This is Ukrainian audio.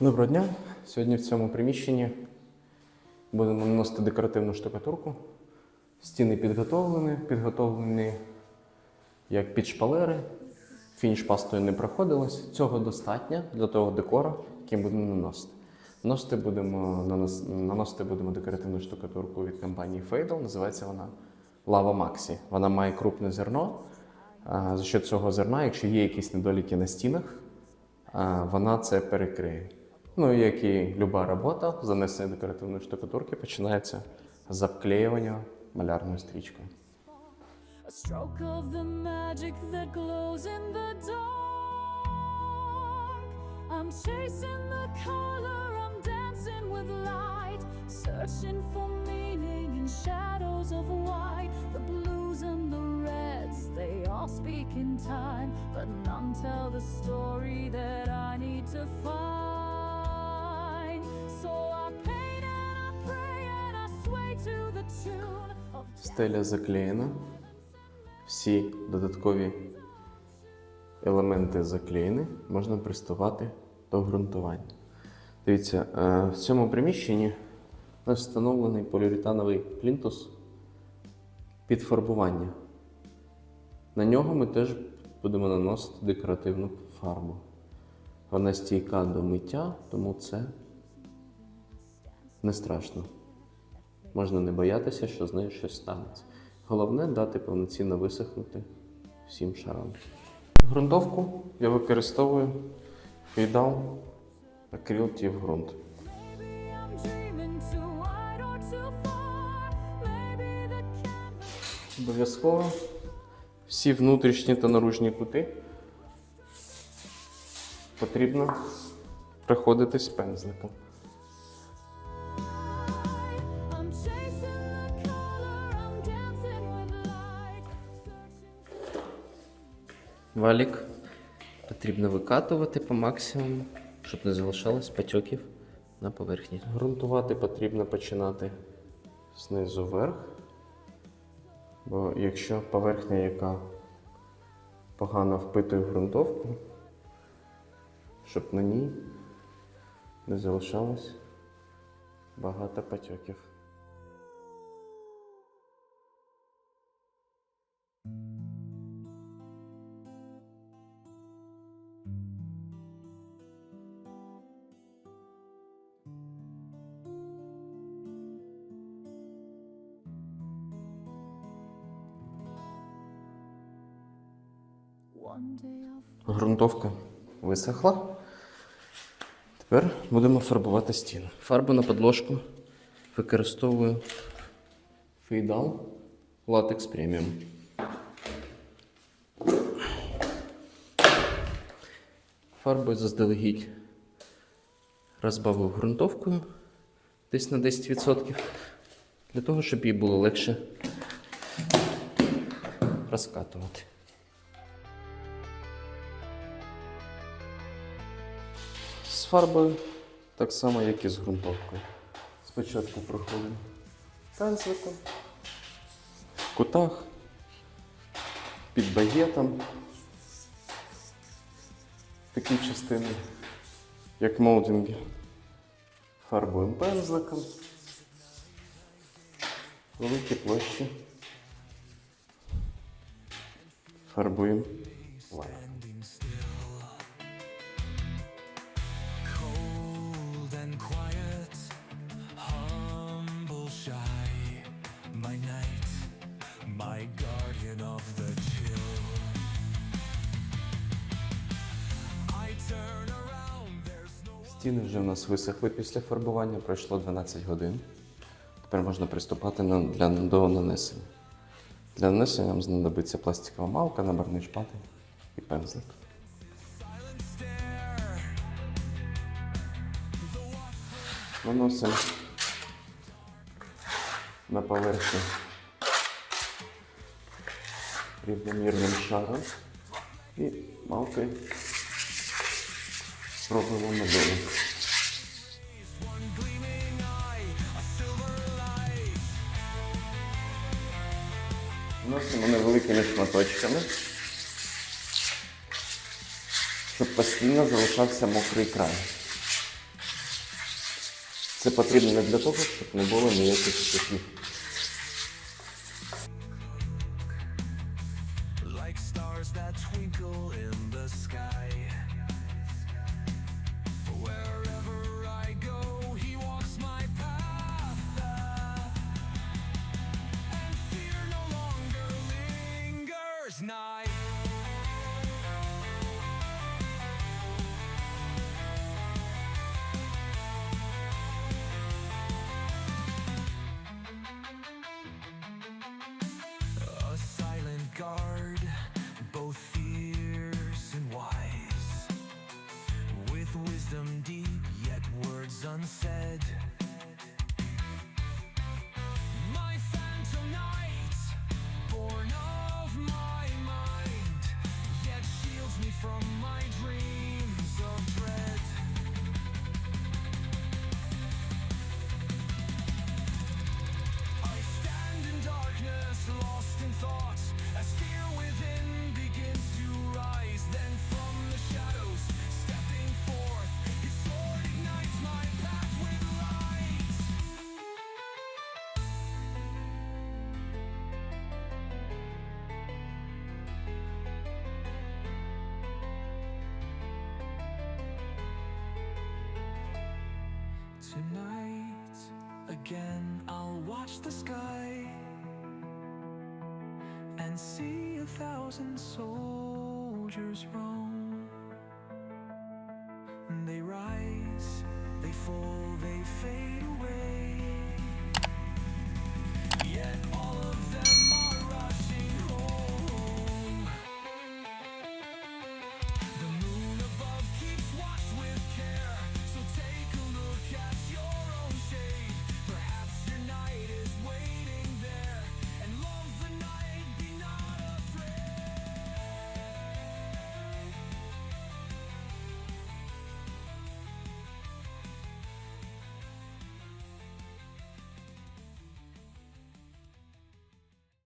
Доброго дня! Сьогодні в цьому приміщенні будемо наносити декоративну штукатурку. Стіни підготовлені, підготовлені як під шпалери. Фініш пастою не проходилось. Цього достатньо для того декора, який будемо наносити. Наносити будемо, нанос- наносити будемо декоративну штукатурку від компанії Fadel. Називається вона Lava Maxi. Вона має крупне зерно. За що цього зерна, якщо є якісь недоліки на стінах, вона це перекриє. Ну, як і люба робота, занесення декоративної штукатурки починається з обклеювання малярною стрічкою. Speak in time, but none tell the story that I need to find. Стеля заклеєна. Всі додаткові елементи заклеєні. Можна приступати до ґрунтування. Дивіться, е, в цьому приміщенні у нас встановлений поліуретановий плінтус під фарбування. На нього ми теж будемо наносити декоративну фарбу. Вона стійка до миття, тому це не страшно. Можна не боятися, що з нею щось станеться. Головне дати повноцінно висохнути всім шарам. Грунтовку я використовую фейдал акрил в ґрунт. Maybe I'm dreaming too wide or too far. Maybe the canvas. Обов'язково всі внутрішні та наружні кути потрібно приходитись пензликом. Валік потрібно викатувати по максимуму, щоб не залишалось патьоків на поверхні. Грунтувати потрібно починати знизу вверх. Бо якщо поверхня, яка погано впитує ґрунтовку, щоб на ній не залишалось багато патьоків. Грунтовка висохла. Тепер будемо фарбувати стіну. Фарбу на подложку використовую фейдал латекс преміум. Фарбою заздалегідь розбавив ґрунтовкою десь на 10%, для того, щоб її було легше розкатувати. Фарбою так само, як і з ґрунтовкою. Спочатку проходимо пензликом, в кутах, під багетом. Такі частини, як молдинги. Фарбуємо пензликом. Великі площі. Фарбуємо Стіни вже в нас висохли після фарбування, пройшло 12 годин. Тепер можна приступати для, до нанесення. Для нанесення нам знадобиться пластикова малка, набарний шпатель і пензлик. Наносимо на поверхню рівномірним шаром і малкою робимо медові. Вносимо невеликими шматочками, щоб постійно залишався мокрий край. Це потрібно для того, щоб не було ніяких шляхів. Night. A silent guard, both fierce and wise, with wisdom deep, yet words unsaid. Tonight, again, I'll watch the sky and see a thousand soldiers roam. They rise, they fall, they fade.